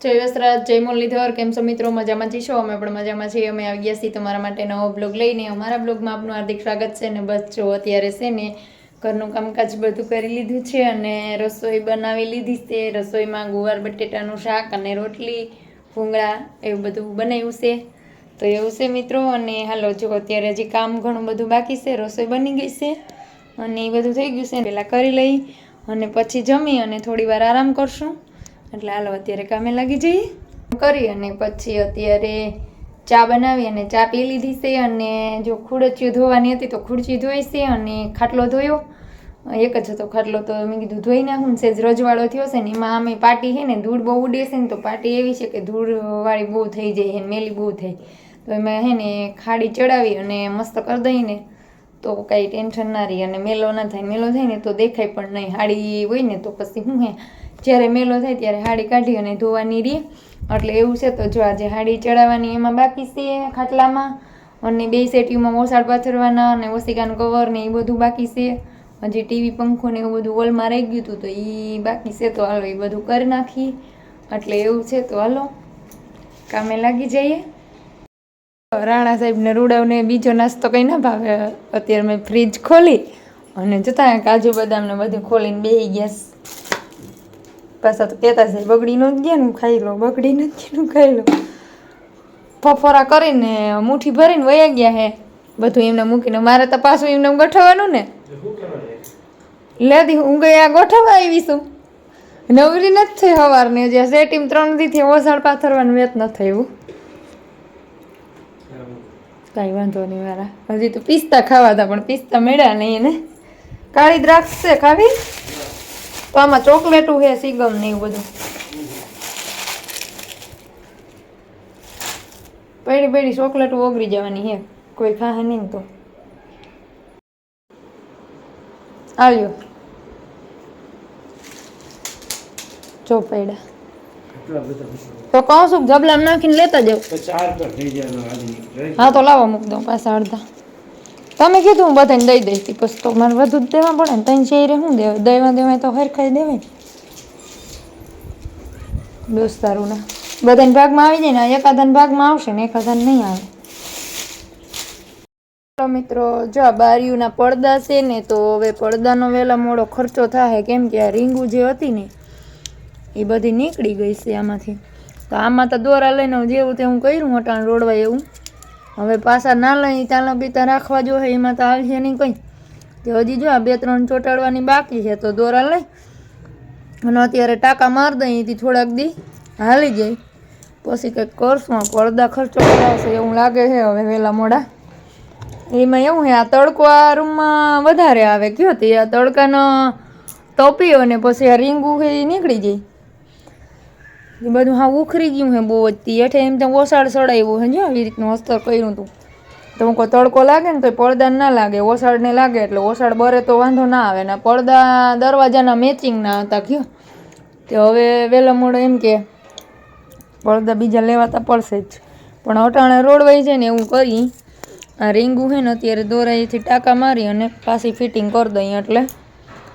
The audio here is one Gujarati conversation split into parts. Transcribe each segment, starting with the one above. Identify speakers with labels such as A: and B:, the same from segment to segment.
A: જય વસરાજ જય મુરલીધર કેમ છો મિત્રો? મજામાં છો? અમે પણ મજામાં છીએ. અમે આવી ગયા છીએ તમારા માટે નવો બ્લોગ લઈને. અમારા બ્લોગમાં આપનું હાર્દિક સ્વાગત છે ને બસ જો અત્યારે છે ને ઘરનું કામકાજ બધું કરી લીધું છે અને રસોઈ બનાવી લીધી છે. રસોઈમાં ગુવાર, બટેટાનું શાક અને રોટલી, ભૂંગળા એવું બધું બનાવ્યું છે. તો એવું છે મિત્રો અને હાલો જો અત્યારે હજી કામ ઘણું બધું બાકી છે. રસોઈ બની ગઈ છે અને એ બધું થઈ ગયું છે. પહેલાં કરી લઈ અને પછી જમી અને થોડી વાર આરામ કરશું. એટલે હાલો, અત્યારે કામે લાગી જઈએ. કરી અને પછી અત્યારે ચા બનાવી અને ચા પી લીધી છે અને જો ખુરચીઓ ધોવાની હતી તો ખુરચી ધોઈ છે અને ખાટલો ધોયો. એક જ હતો ખાટલો તો મેં કીધું ધોઈ નાખું ને સેજ રજવાળો થયો છે ને એમાં અમે પાટી છે ને ધૂળ બહુ ઉડે છે ને તો પાટી એવી છે કે ધૂળવાળી બહુ થઈ જાય ને મેલી બહુ થઈ તો એમાં છે ને ખાડી ચડાવી અને મસ્ત કરી દઈને તો કાંઈ ટેન્શન ના રહી અને મેલો ના થાય મેલો થાય ને તો દેખાય પણ નહીં. હાડી હોય ને તો પછી હું હે જ્યારે મેલો થાય ત્યારે હાડી કાઢી અને ધોવાની રી એટલે એવું છે તો જો આજે હાડી ચડાવવાની એમાં બાકી છે ખાટલામાં અને બે સેટીમાં ઓસાડ પાથરવાના અને ઓસિકાનું કવર ને એ બધું બાકી છે. હજી ટીવી પંખો ને એવું બધું હોલમાં રહી ગયું હતું તો એ બાકી છે તો હાલો એ બધું કરી નાખી. એટલે એવું છે તો હાલો, કામે લાગી જઈએ. રાણા સાહેબને રૂડાવને બીજો નાસ્તો કંઈ ના ભાવે. અત્યારે મેં ફ્રીજ ખોલી અને જતા કાજુ બદામને બધું ખોલીને બે છે. પાછા તો કહેતા છે બગડી નો ગયા ખાઈ લો બગડી ન ગયું ખાઈ લો ફફોરા કરીને મુઠ્ઠી ભરીને વયા ગયા હે. બધું એમને મૂકીને મારે તો પાછું એમને ગોઠવવાનું ને. લેદી હું ગયા ગોઠવવા આવી છું. નવરી નથી થઈ સવારની જે સેટીમ ત્રણ દીથી ઓસાડ પાથરવાનું વેત ન થયું કાંઈ વાંધો નહીં મારા. હજી તો પિસ્તા ખાવા હતા પણ પિસ્તા મેળ્યા નહીં એને. કાળી દ્રાક્ષ છે ખાવી? તો આમાં ચોકલેટું છે સીગમ ને એવું બધું. પડી પડી ચોકલેટું ઓગળી જવાની હે. કોઈ ખાહે નહીં તો. આવ્યો જો પડ્યા તો કહું છું જબલામ નાખીને લેતા જાવ હા તો લાવો મૂક દઉં પાછા અડધા. તમે કીધું હું બધાને દઈ દઈશ. તી પછી તો મારે વધુ જ દેવા પડે ને ત્રણ શેરે શું દેવાય? દેવા દેવાય તો હરખાઈ દેવાય. દોસ્તારું ના. બધાને ભાગમાં આવી જાય ને એકાદાન ભાગમાં આવશે ને, એકાદાન નહીં આવે. મિત્રો, જો આ બારીઓના પડદા છે ને, તો હવે પડદાનો વહેલા મોડો ખર્ચો થાય કેમ કે આ રીંગુ જે હતી ને, એ બધી નીકળી ગઈ છે આમાંથી. તો આમાં તો દોરા લઈને જેવું જેવું તેવું કર્યું, હટાણ રોડવાય એવું. હવે પાછા ના લઈ, ચાલો પીતા રાખવા જો એમાં તો આવશે નહીં કંઈ. તે હજી જો આ બે ત્રણ ચોટાડવાની બાકી છે, તો દોરા લઈ. અને અત્યારે ટાંકા માર દઈ અહીંથી થોડાક દી હાલી જાય. પછી કંઈક કરશું પડદા ખર્ચો કરાવશે, એવું લાગે છે હવે વહેલા મોડા. એમાં એવું છે, આ તડકો આ રૂમમાં વધારે આવે. કયો તે, આ તડકાનો તપી અને પછી આ રીંગું એ નીકળી જાય. એ બધું હા ઉખરી ગયું હે બહુ જ. એઠે એમ તો ઓસાળ સડાવ્યું હે જો આવી રીતનું અસ્તર કર્યું હતું તો. હું કોઈ તડકો લાગે ને તો પડદા ના લાગે ઓસાડને લાગે એટલે ઓસાડ બરે તો વાંધો ના આવે. ને પડદા દરવાજાના મેચિંગ ના હતા કયો. તે હવે વહેલા મોડો એમ કે પડદા બીજા લેવાતા પડશે જ. પણ અટાણે રોડવાઈ છે ને એવું કરી. આ રીંગું છે ને અત્યારે દોરાઈથી ટાંકા મારી અને પાછી ફિટિંગ કરી દઈએ એટલે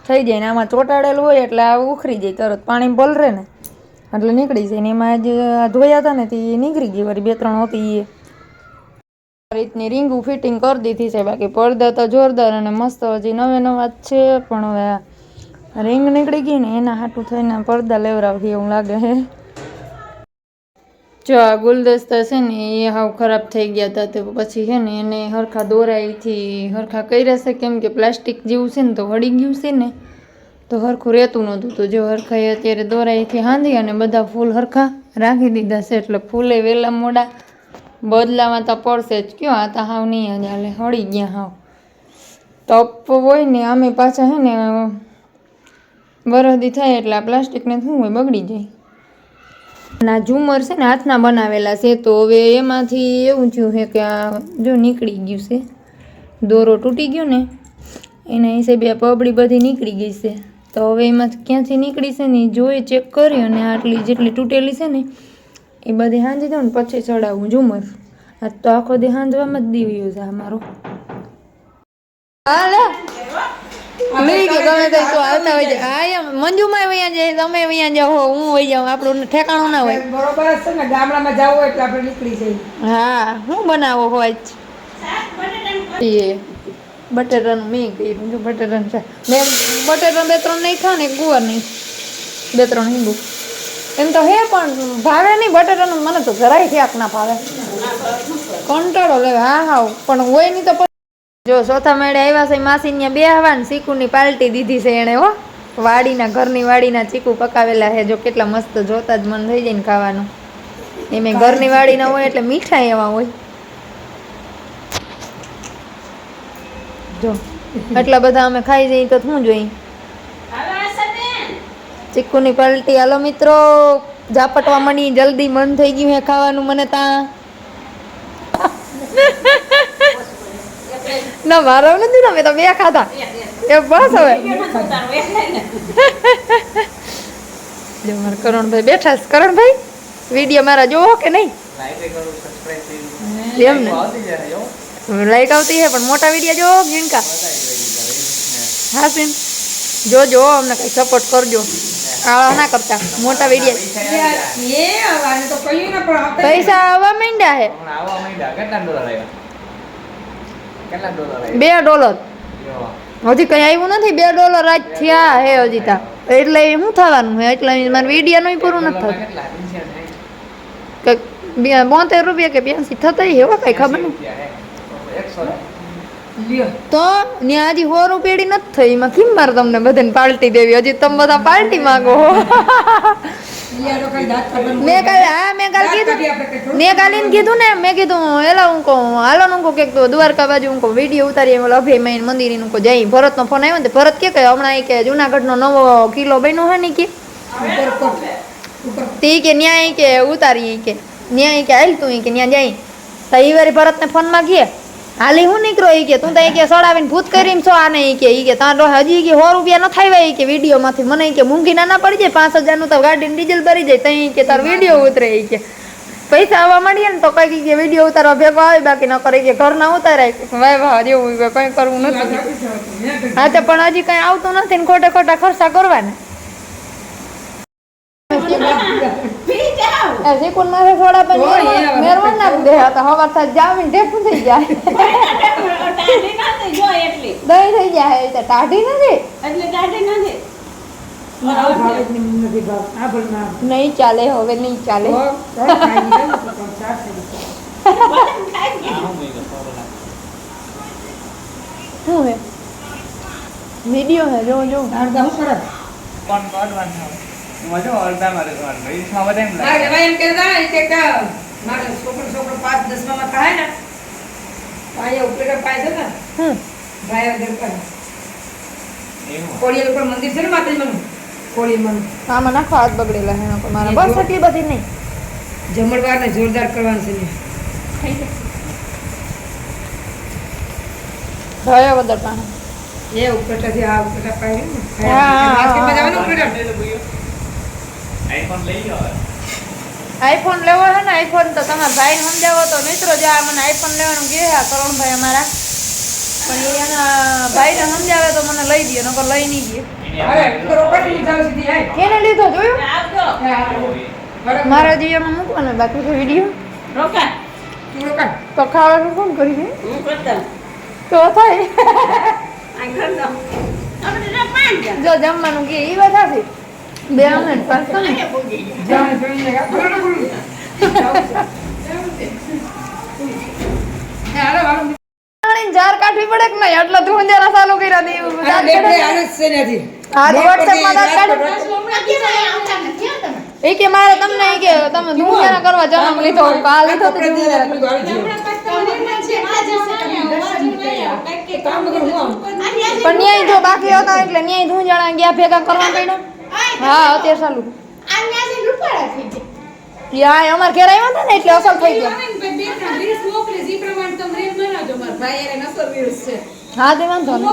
A: થઈ જાય ને. આમાં ચોંટાડેલું હોય એટલે આ ઉખરી જાય તરત. પાણી પલરે ને. એટલે નીકળી જાય ને એમાં જે ધોયા હતા ને તે નીકળી ગઈ વળી બે ત્રણ હતી એ. રીતની રીંગું ફિટિંગ કરી દીધી છે, બાકી પડદા તો જોરદાર અને મસ્ત, હજી નવે નવા જ છે, પણ હવે રીંગ નીકળી ગઈ ને એના હાટું થઈને પડદા લેવરાવી એવું લાગે હે. જો આ ગુલદસ્તા છે ને એ હાવ ખરાબ થઈ ગયા હતા તો પછી છે ને એને હરખા દોરાઈથી હરખા કર્યા છે, કેમ કે પ્લાસ્ટિક જેવું છે ને તો હળી ગયું છે ને. તો હરખું રહેતું નહોતું. તો જો હરખાએ અત્યારે દોરાઈથી હાંધી અને બધા ફૂલ હરખા રાખી દીધા છે. એટલે ફૂલે વહેલા મોડા બદલામાં તો પડશે જ. કયો આ તો હાવ નહીં હાલે. હળી ગયા હાવ. તપ હોય ને આમે પાછા હે ને વરદી થાય એટલે આ પ્લાસ્ટિકને શું હોય? બગડી જાય. ના, ઝુમર છે ને હાથના બનાવેલા છે. તો હવે એમાંથી એવું થયું છે કે આ જો નીકળી ગયું છે. દોરો તૂટી ગયો ને, એના હિસાબે આ પબડી બધી નીકળી ગઈ છે. તો હવે એમાંથી ક્યાંથી નીકળી છે ને એ જોઈ ચેક કરી અને આટલી જેટલી તૂટેલી છે ને એ બધી હાંજી દઉં ને પછી ચડાવું ઝુમર. આ તો આખો દે હાંજવામાં જ દીવ્યો છે અમારો એમ. મંજુમાં વયા જાય તમે વયા જાઓ હું વહી જાઉં આપણું ઠેકાણું ના હોય.
B: બરોબર છે ને ગામડામાં જવું એટલે આપણે નીકળી જઈએ.
A: હા હું બનાવો હોય એ. બટેટાનું મેં કર્યું જો બટેટાનું છે. મેં બટેટા બે ત્રણ નહીં ખાને એક ગુવાર નહીં. બે ત્રણ હિંગુ. એમ તો હે, પણ ભાવે નહીં બટેટાનું મને તો જરાય ક્યાંક ના ભાવે. કંટાળો લે, હા હા, પણ હોય નહીં તો જો ચોથા મેળે આવ્યા છે માસી ત્યાં બે હવા ને ચીકુની પાલટી દીધી છે એણે, હો. વાડીના, ઘરની વાડીના ચીકુ પકાવેલા છે, જો કેટલા મસ્ત જોતા જ મન થઈ જાય ને ખાવાનું. એમ ઘરની વાડીના હોય એટલે મીઠાઈ એવા હોય. જો. એટલા બધા અમે ખાઈ જઈએ તો શું જોઈએ? ચીકુની પલટી. હાલો મિત્રો ઝાપટવા મની જલ્દી મન થઈ ગયું હે ખાવાનું મને તા. ના મારો નથી ને મેં તો બે ખાધા. એ બસ હવે. જો મારા કરણભાઈ બેઠા છે. કરણભાઈ વીડિયો મારા જોવો કે નહીં? એમ ને. લાઈટ આવતી હે, પણ મોટા વિડીયા જો ઝીણકા હા સીન જોજો અમને કઈ સપોર્ટ કરજો. આવા ના કરતા, મોટા વિડીયા. પૈસા આવવા માંડ્યા હે. બે ડોલર. હજી કઈ આવ્યું નથી, બે ડોલર આજ થયા હે હજી તા. એટલે શું થવાનું હે? એટલે મારે વિડીયા નું પૂરું નથી થતું. બોતેર રૂપિયા કે બ્યાસી થતા એવા કઈ ખબર નહીં તો ત્યાં હજી સો રૂપિયાની નથી થઈ. એમાં કેમ મારે તમને બધાને પાર્ટી દેવી? હજી તમે બધા પાર્ટી માંગો મેં કાલે હા મેં કાલે કીધું મેં કાલે કીધું ને મેં કીધું એલા હું કહું હાલો હું કહું કે દ્વારકા બાજુ હું કહું વીડિયો ઉતારીએ. એમ અભય મૈન મંદિરનું કહું જઈ ભરતનો ફોન આવ્યો ને ભરત કે કે હમણાં ઈ કે જુનાગઢનો નવો કિલ્લો બન્યો હે ને કે. તે કે ન્યાય કે ઉતારી કે. ન્યાય કે હાલ તું કે ન્યા જાય તો ઈ વારી ભરતને ફોનમાં કહે હાલી હું નીકળો ઈ કે તું તો ઈ કે સડાવીને ભૂત કરીને છો આને ઈ કે ઈ કે તારો હજી કે સો રૂપિયા ન થાય ઈ કે વિડીયોમાંથી. મને ઈ કે મૂંઘી ના ના પડી જાય પાંચ હજારનું તો ગાડીનું ડીઝલ ભરી જાય તઈ કે તારો વીડિયો ઉતરે ઈ કે. પૈસા આવવા માંડીએ ને તો કઈ કે વીડિયો ઉતારવા ભેગો આવે બાકી ન કરે કે ઘર ના ઉતારાય વાય વાહ જેવું કંઈ કઈ કરવું નથી. હા તો પણ હજી કઈ આવતું નથી ને ખોટા ખોટા ખર્ચા કરવાના. શીકુન મારે થોડા પણ મેરવા-
B: હવે
A: ના દે તો હવાર થાય જામીન ઢેકું થઈ જાય દહીં થઈ જાય તો ટાઢી નથી
B: એટલે ટાઢી નહીં, નથી. આ.
A: નહીં ચાલે હવે નહીં ચાલે
B: તો, ચાલ ખાઈ લીધું ને તો પણ ચાર થઈ ગયું.
C: આ હું મેં કીધું, સો ડોલર.
A: શું હે વીડિયો હે જો જો
B: કોણ કોણ કરે?
C: કોણ અડધા મારે તો અડધા રહેવાનું. બધા એમ લાગે.
B: ભાઈ એમ કહેતા ને કે કે મારે છોકરો છોકરો પાંચ દસમામાં થાય ને પાયા ઉપર પાય છે ને
A: હમ
B: ભાઈ વગર પર
C: એવું.
B: કોળિયા ઉપર મંદિર છે ને માતાજીનું કોળીમાં
A: હા નાખો હાથ બગડેલા હે પર મારા બસ. એટલી બધી નહીં
B: જમણવાર ને જોરદાર કરવાનું છે ને.
A: ભાઈ વગર પાણી
B: એ ઉપરથી આ ઉપરટા પાય ને
A: હા, હા,
B: માર્કેટમાં જવાનું
C: આઈફોન
B: ઉપરટા.
C: આઈફોન લઈ લો
A: આઈફોન લેવો છે ને આઈફોન તો તમારા ભાઈને સમજાવો તો મિત્રો જો આ મને આઈફોન લેવાનું કહે આ કરણભાઈ અમારા. પણ એના ભાઈને સમજાવે તો મને લઈ દે નકર લઈ નહીં
B: આય.
A: કેને લીધો જોયું?
B: મારા.
A: મારા જીવનમાં મૂકવાનો બાકી છે વીડિયો. તો ખાવાનું કોણ કરી દે તો થાય. જો જમવાનું કે એ બધા છે. બે મિનિટ પાસ તો જાર કાઢવી પડે કે નહીં? એટલે ધૂંજારા ચાલુ કર્યા દે. એવું
B: આ બે બે છે ત્યાંથી.
A: હા
B: બે
A: WhatsApp માં દાંત
B: પરથી
A: એ કે મારે તમને એ કે તમે ધૂંજારા કરવા જન્મ લીધો. કાલ તો ધૂંજારા? પણ ન્યાય જો બાકી હતા એટલે ન્યાય ધૂંજણા ગયા ભેગા કરવા પડ્યા હા અત્યારે ચાલુ. યા અમાર ઘેર આવ્યા હતા ને એટલે અસર થઈ ગયો. હા તે વાંધો નહીં.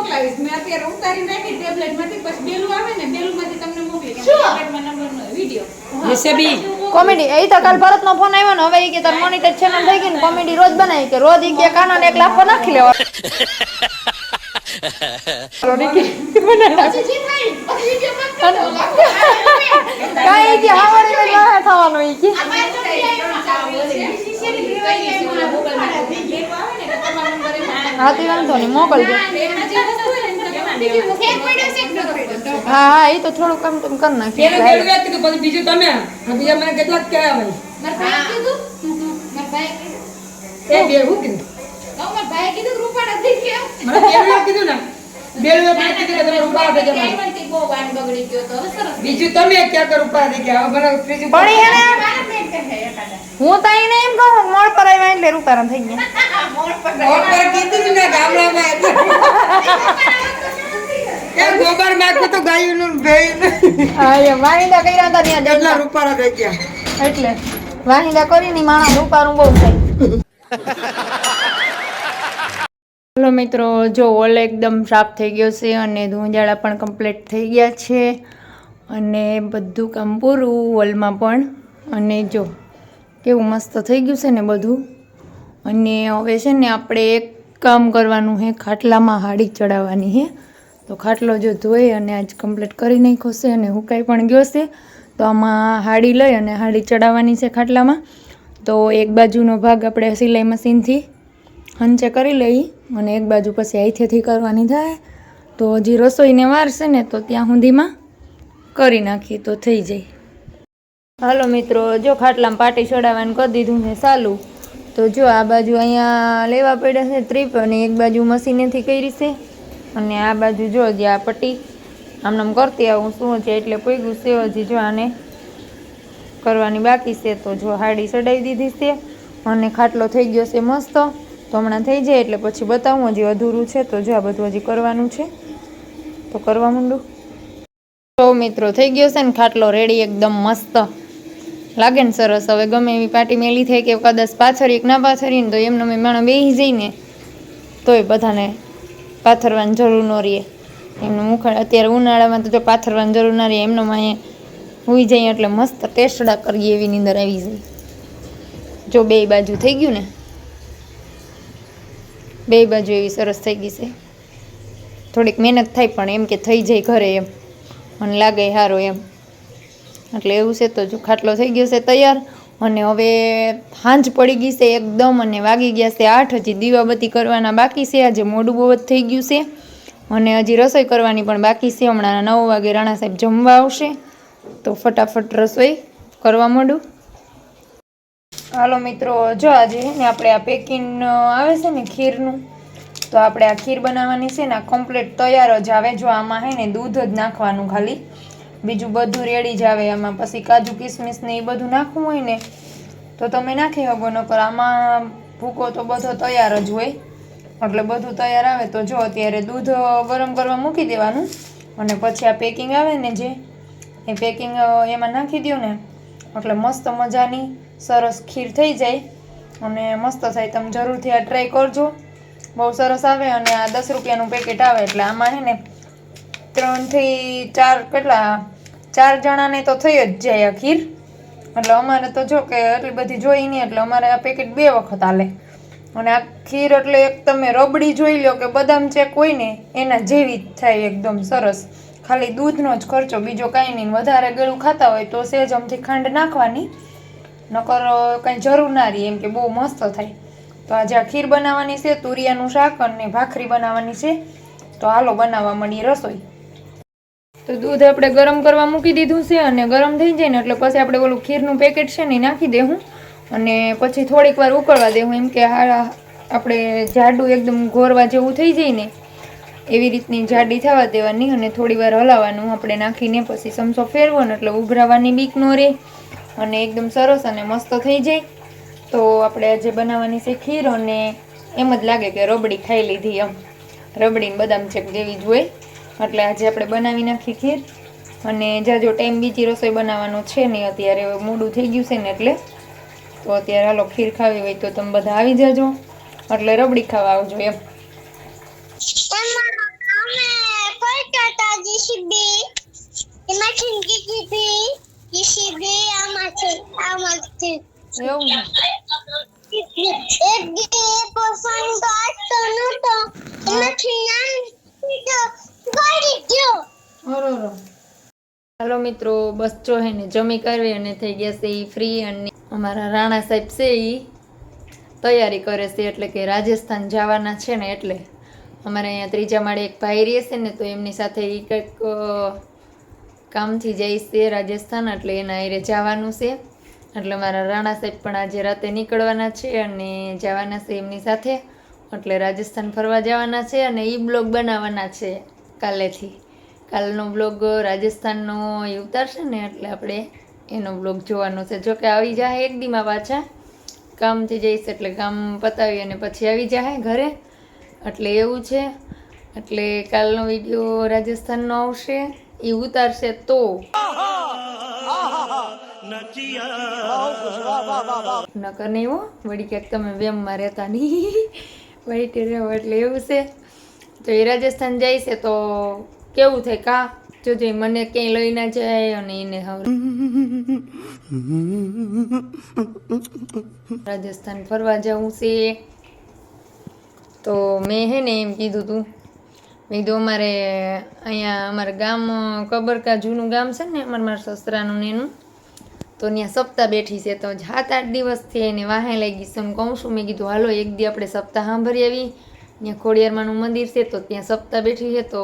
B: જેસીબી.
A: કોમેડી એ તો કાલ ભરત નો ફોન આવ્યો ને હવે એ કે તાર મોનિટર ચેનલ થઈ ગઈ ને કોમેડી રોજ બનાવી કે રોજ ઈ કે કાના એક લાફો નાખી લેવા હા તે વાંધો નહીં મોકલજો હા હા એ તો થોડું કમ તમે કરી
B: બીજું તમે બીજા મને કેટલાક કહેવાય બે હું કીધું મને. થઈ જવાના. બીજું તમે ક્યાં કર રૂપાળા થઈ ગયા? હવે મને ત્રીજું
A: પણ એને હું તો એને એમ કહું કે પર આવ્યા એટલે રૂપારા થઈ ગયા.
B: મોટ પર કીધું ને ગામડામાં એટલે. એ ગોબર નાખ્યું તો ગાયુંનું ને ભેંસનું.
A: હા વાહિંદા કર્યા હતા ત્યાં જડલા
B: રૂપાળા થઈ ગયા?
A: એટલે વાહિંદા કરીને માણસ રૂપારું બહુ થાય. હલો મિત્રો, જો ઓલ એકદમ સાફ થઈ ગયો છે અને ધૂંજાળા પણ કમ્પ્લીટ થઈ ગયા છે અને બધું કામ પૂરું વોલમાં પણ. અને જો, કેવું મસ્ત થઈ ગયું છે ને બધું. અને હવે છે ને આપણે એક કામ કરવાનું છે, ખાટલામાં હાડી ચડાવવાની છે. તો ખાટલો જો ધોઈ અને આજ કમ્પ્લીટ કરી નાખ્યો છે અને હુકાઈ પણ ગયો છે, તો આમાં હાડી લઈ અને હાડી ચડાવવાની છે ખાટલામાં. તો એક બાજુનો ભાગ આપણે સિલાઈ મશીનથી હંચે કરી લઈ અને એક બાજુ પછી હાથેથી કરવાની થાય. તો હજી રસોઈને વારશે ને, તો ત્યાં સુધીમાં કરી નાખી તો થઈ જાય. હાલો મિત્રો, જો ખાટલામાં પાટી ચડાવવાનું કરી દીધું છે સાલું તો જો આ બાજુ અહીંયા લેવા પડ્યા છે ત્રીપ અને એક બાજુ મશીનેથી કરી છે. અને આ બાજુ જો હજી આ પટ્ટી આમનામ કરતી આવું શું છે એટલે પૂગ્યું છે હજી જો આને કરવાની બાકી છે. તો જો હાડી ચડાવી દીધી છે અને ખાટલો થઈ ગયો છે મસ્ત. તો હમણાં થઈ જાય એટલે પછી બતાવું, હજી અધૂરું છે તો જો આ બધું હજી કરવાનું છે. તો કરવા માંડું. તો મિત્રો, થઈ ગયો છે ને ખાટલો રેડી એકદમ મસ્ત. લાગે ને સરસ, હવે ગમે એવી પાટી મેલી થઈ કે કદાચ પાથરી કે ના પાથરી ને તો એમને મેં માણસ બેસી જઈને તોય બધાને પાથરવાની જરૂર ન રહે. એમનું મુખડ અત્યારે ઉનાળામાં તો જો પાથરવાની જરૂર ના રહે, એમનો અહીંયા હોઈ જઈએ એટલે મસ્ત ટેસ્ટડા કરીએ એવી નીંદર આવી જાય. જો બે બાજુ થઈ ગયું ને બે બાજુ એવી સરસ થઈ ગઈ છે. થોડીક મહેનત થાય પણ એમ કે થઈ જાય ઘરે એમ. મને લાગે સારું એમ. એટલે એવું છે તો જો ખાટલો થઈ ગયો છે તૈયાર. અને હવે સાંજ પડી ગઈ છે એકદમ અને વાગી ગયા છે આઠ. હજી દીવાબત્તી કરવાના બાકી છે. આજે મોડું બહુ જ થઈ ગયું છે. અને હજી રસોઈ કરવાની પણ બાકી છે. હમણાં નવ વાગે રાણા સાહેબ જમવા આવશે. તો ફટાફટ રસોઈ કરવા માંડું. હાલો મિત્રો, જો આજે ને આપણે આ પેકિંગ આવે છે ને ખીરનું, તો આપણે આ ખીર બનાવવાની છે ને, આ કમ્પ્લીટ તૈયાર જ આવે. જો આમાં હે ને દૂધ જ નાખવાનું ખાલી. બીજું બધું રેડી જ આવે. આમાં પછી કાજુ, કિસમિસ ને એ બધું નાખવું હોય ને, તો તમે નાખી શકો. નકર આમાં ભૂકો તો બધો તૈયાર જ હોય. એટલે બધું તૈયાર આવે તો જો અત્યારે દૂધ ગરમ કરવા મૂકી દેવાનું. અને પછી આ પેકિંગ આવે ને જે, એ પેકિંગ એમાં નાખી દો ને, એટલે મસ્ત મજાની સરસ ખીર થઈ જાય અને મસ્ત થાય. તમે જરૂરથી આ ટ્રાય કરજો. બહુ સરસ આવે અને આ દસ રૂપિયાનું પેકેટ આવે. એટલે આમાં છે ને ત્રણથી ચાર કેટલા? ચાર જણાને તો થઈ જ જાય આ ખીર. એટલે અમારે તો જો કે એટલી બધી જોઈ નહીં, એટલે અમારે આ પેકેટ બે વખત હાલે. અને આ ખીર એટલે એક તમે રબડી જોઈ લો કે બદામ ચેક હોય ને, એના જેવી જ થાય એકદમ સરસ. ખાલી દૂધનો જ ખર્ચો, બીજો કાંઈ નહીં. વધારે ગળું ખાતા હોય તો સેજ અમથી ખાંડ નાખવાની. નકર કાંઈ જરૂર ના રહી, એમ કે બહુ મસ્ત થાય. તો આજે આ ખીર બનાવવાની છે, તુરિયાનું શાક અને ભાખરી બનાવવાની છે, તો હાલો બનાવવા મળીએ રસોઈ. તો દૂધ આપણે ગરમ કરવા મૂકી દીધું છે અને ગરમ થઈ જાય ને એટલે પછી આપણે ઓલું ખીરનું પેકેટ છે ને નાખી દેવું અને પછી થોડીક વાર ઉકળવા દેવું એમ કે હા, આપણે જાડું એકદમ ઘોરવા જેવું થઈ જાય ને, એવી રીતની જાડી થવા દેવાની અને થોડી વાર હલાવવાનું. આપણે નાખીને પછી ચમચો ફેરવો ને એટલે ઉભરાવાની બીક ન રહે. અને એકદમ સરસ અને મસ્ત થઈ જાય. તો આપણે આજે બનાવવાની છે ખીર અને એમ જ લાગે કે રબડી ખાઈ લીધી એમ. રબડીને બદામ ચેક જેવી જ હોય. એટલે આજે આપણે બનાવી નાખી ખીર. અને જાજો ટાઈમ બીજી રસોઈ બનાવવાનો છે નહીં અત્યારે મોડું થઈ ગયું છે ને એટલે, તો અત્યારે હાલો ખીર ખાવી હોય તો તમે બધા આવી જાજો. એટલે રબડી ખાવા આવજો એમ.
D: અમે જીસીબી? એક દી પસંદ આવતો નતો એમાંથી નામ પડી ગયો
A: હરો હાલો મિત્રો, બસ જો હે ને જમી કરવી અને થઈ ગયા છે એ ફ્રી અને અમારા રાણા સાહેબ છે એ તૈયારી કરે છે એટલે કે રાજસ્થાન જવાના છે ને એટલે. અમારે અહીંયા ત્રીજા માળે એક ભાઈ રહે છે ને તો એમની સાથે એ કંઈક કામથી જઈશ છે રાજસ્થાન, એટલે એના હારે જવાનું છે. એટલે મારા રાણા સાહેબ પણ આજે રાતે નીકળવાના છે અને જવાના છે એમની સાથે. એટલે રાજસ્થાન ફરવા જવાના છે અને એ બ્લોગ બનાવવાના છે કાલેથી. કાલનો બ્લોગ રાજસ્થાનનો એ ઉતારશે ને એટલે આપણે એનો બ્લોગ જોવાનો છે. જોકે આવી જાય એક દીમાં પાછા. કામથી જઈશ એટલે કામ પતાવી અને પછી આવી જાય ઘરે. એટલે એવું છે. એટલે કાલનો વીડિયો રાજસ્થાનનો આવશે. એ ઉતારશે તો. નકર નહીં હો વળી ક્યાંક તમે વેમમાં રહેતા નહીં. વાઈટે રહેવો એટલે એવું છે. તો એ રાજસ્થાન જાય છે તો કેવું થાય કા? જોજે મને ક્યાંય લઈ ના જાય અને એને હવે રાજસ્થાન ફરવા જવું છે. તો મેં હે ને એમ કીધું તું મેં કીધું, અમારે અહીંયા અમારા ગામ, કબરકા જૂનું ગામ છે ને, અમારે મારા સસરાનું ને એનું. તો ત્યાં સપ્તાહ બેઠી છે, તો સાત આઠ દિવસથી એને વાહે લાગી છે. હું કહું છું, મેં કીધું, હાલો, એક દી આપણે સપ્તાહ સાંભળી આવી. ત્યાં ખોડિયારમાંનું મંદિર છે, તો ત્યાં સપ્તાહ બેઠી છે, તો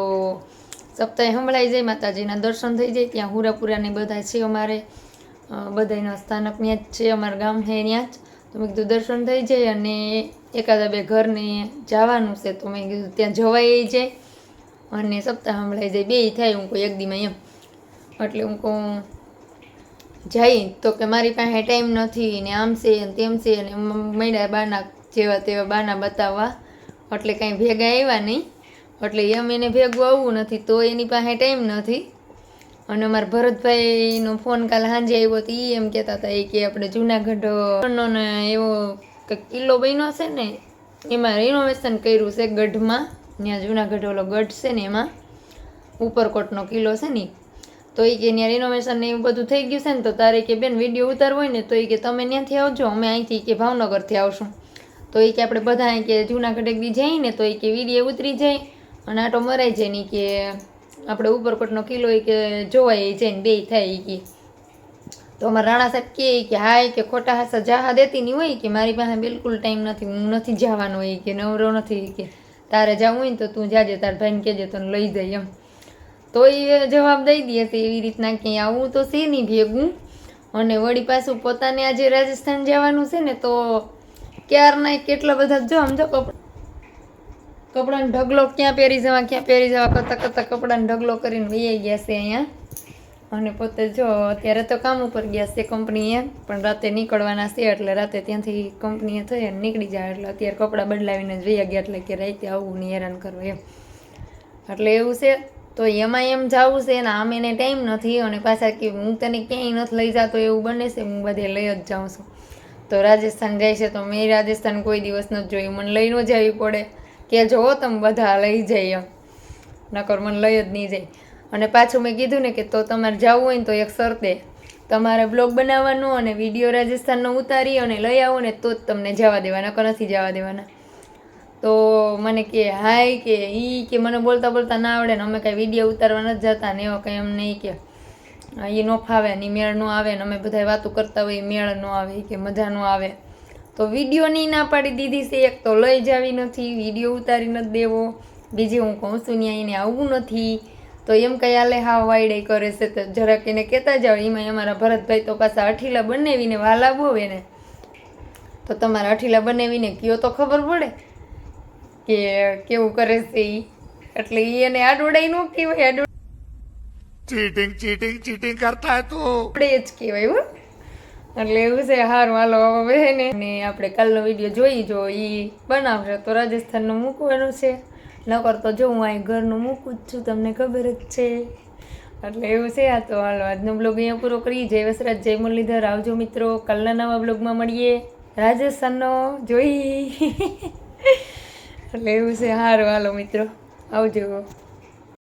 A: સપ્તાહે સંભળાઈ જાય, માતાજીના દર્શન થઈ જાય. ત્યાં હુરાપુરાને બધા છે અમારે. બધાના સ્થાનક ત્યાં જ છે, અમારા ગામ છે ત્યાં જ. તો મેં કીધું, દર્શન થઈ જાય અને એકાદા બે ઘરને જવાનું છે. તો મેં કીધું, ત્યાં જવાય જાય. અને સપ્તાહ સંભળાઈ જાય. બેય થાય હું કોઈ એક દીમાં એમ. એટલે હું કહું જઈ તો કે મારી પાસે ટાઈમ નથી ને આમ છે ને તેમ છે ને મૈડા બાના જેવા તેવા બાના બતાવવા. એટલે કાંઈ ભેગા આવ્યા નહીં. એટલે એમ એને ભેગું આવવું નથી તો એની પાસે ટાઈમ નથી. અને અમારા ભરતભાઈનો ફોન કાલ સાંજે આવ્યો તો એ એમ કહેતા હતા, એ કે આપણે જુનાગઢ નો એવો કિલ્લો બન્યો છે ને, એમાં રિનોવેશન કર્યું છે ગઢમાં. ત્યાં જુનાગઢ ઓલો ગઢ છે ને એમાં, ઉપરકોટનો કિલ્લો છે ને તો એ કે ત્યાં રિનોવેશન ને એવું બધું થઈ ગયું છે ને તો તારે કે બેન વીડિયો ઉતારવો હોય ને તો એ કે તમે ત્યાંથી આવજો, અમે અહીંથી કે ભાવનગરથી આવશું. તો એ કે આપણે બધા અહીં કે જુનાગઢ એક દી જઈએ ને તો એ કે વીડિયો ઉતરી જાય અને આટો મરાઈ જાય ને કે આપણે ઉપરકોટનો કિલ્લો એ કે જોવાય જઈને બે થાય એ કે. તો અમારા રાણા સાહેબ કહે કે હા એ કે ખોટા હાસા જાહા દેતી નહીં હોય કે મારી પાસે બિલકુલ ટાઈમ નથી, હું નથી જવાનો હોય કે, નવરો નથી કે. તારે જવું હોય ને તો તું જાજે, તાર ભાઈને કહેજે, તને લઈ જાય એમ. તો એ જવાબ દઈ દે છે એવી રીતના કે આવું તો છે નહીં ભેગું. અને વળી પાછું પોતાને આજે રાજસ્થાન જવાનું છે ને તો ક્યારના કેટલા બધા, જો સમજો કપડા કપડાનો ઢગલો ક્યાં પહેરી જવા, ક્યાં પહેરી જવા કરતાં કરતાં કપડાનો ઢગલો કરીને વૈયા ગયા છે અહીંયા. અને પોતે જો અત્યારે તો કામ ઉપર ગયા છે કંપનીએ પણ રાતે નીકળવાના છે એટલે રાતે ત્યાંથી કંપનીએ થઈ અને નીકળી જાય એટલે અત્યારે કપડાં બદલાવીને જઈ ગયા એટલે કે રાતે આવું ને હેરાન કરવું એમ. એટલે એવું છે, તો એમાં એમ જવું છે ને આમ એને ટાઈમ નથી અને પાછા કે હું તને ક્યાંય નથી લઈ જતો એવું બને છે, હું બધે લઈ જ જાઉં છું. તો રાજસ્થાન જાય છે તો મેં રાજસ્થાન કોઈ દિવસ નથી જોયું, મને લઈ ન જવી પડે. કે જો તમે બધા લઈ જાય એમ. નકર મને લઈ જ નહીં જાય. અને પાછું મેં કીધું ને કે તો તમારે જવું હોય ને તો એક શરતે તમારે બ્લોગ બનાવવાનો અને વીડિયો રાજસ્થાનનો ઉતારી અને લઈ આવો ને તો જ તમને જવા દેવાના કે નથી જવા દેવાના. તો મને કે હાય કે ઈ કે મને બોલતા બોલતા ના આવડે ને અમે કાંઈ વીડિયો ઉતારવા નથી જતા ને એવો કંઈ એમ નહીં કે. એ ન ફાવે ને મેળ ન આવે ને અમે બધા વાતો કરતા હોય મેળ ન આવે કે મજા ન આવે. તો વિડીયોની ના પાડી દીધી છે એક તો લઈ જાવી નથી વીડિયો ઉતારી નથી દેવો. બીજી હું કહું છું ત્યાં એને આવવું નથી. તો એમ કઈ આલે હા વાઈડે કરે છે તો જરાક એને કહેતા જાઓ એમાં અમારા ભરતભાઈ તો પાછા અઠીલા બનાવીને વાલા બહુ ને તો તમારા અઠીલા બનાવીને કયો તો ખબર પડે કે કેવું કરે છે એ એટલે એ એને આડોડાઈ ન કહેવાય આડો
E: ચીટિંગ ચીટિંગ ચીટિંગ કરતા તો.
A: આપણે જ કહેવાય હો. એટલે એવું છે હાર વાલો હવે ને આપણે કાલનો વીડિયો જોઈ જો એ બનાવશે તો રાજસ્થાનનું મૂકવાનું છે. નકર તો જો હું અહીં ઘરનું મૂકું જ છું, તમને ખબર જ છે. એટલે એવું છે આ તો હાલો, આજનો બ્લોગ અહીંયા પૂરો કરીએ. જય વસરાજ, જય મુરલીધર. આવજો મિત્રો, કાલના નવા બ્લોગમાં મળીએ. રાજસ્થાનનો, જોઈ. એટલે એવું છે. હારો, હાલો મિત્રો, આવજો.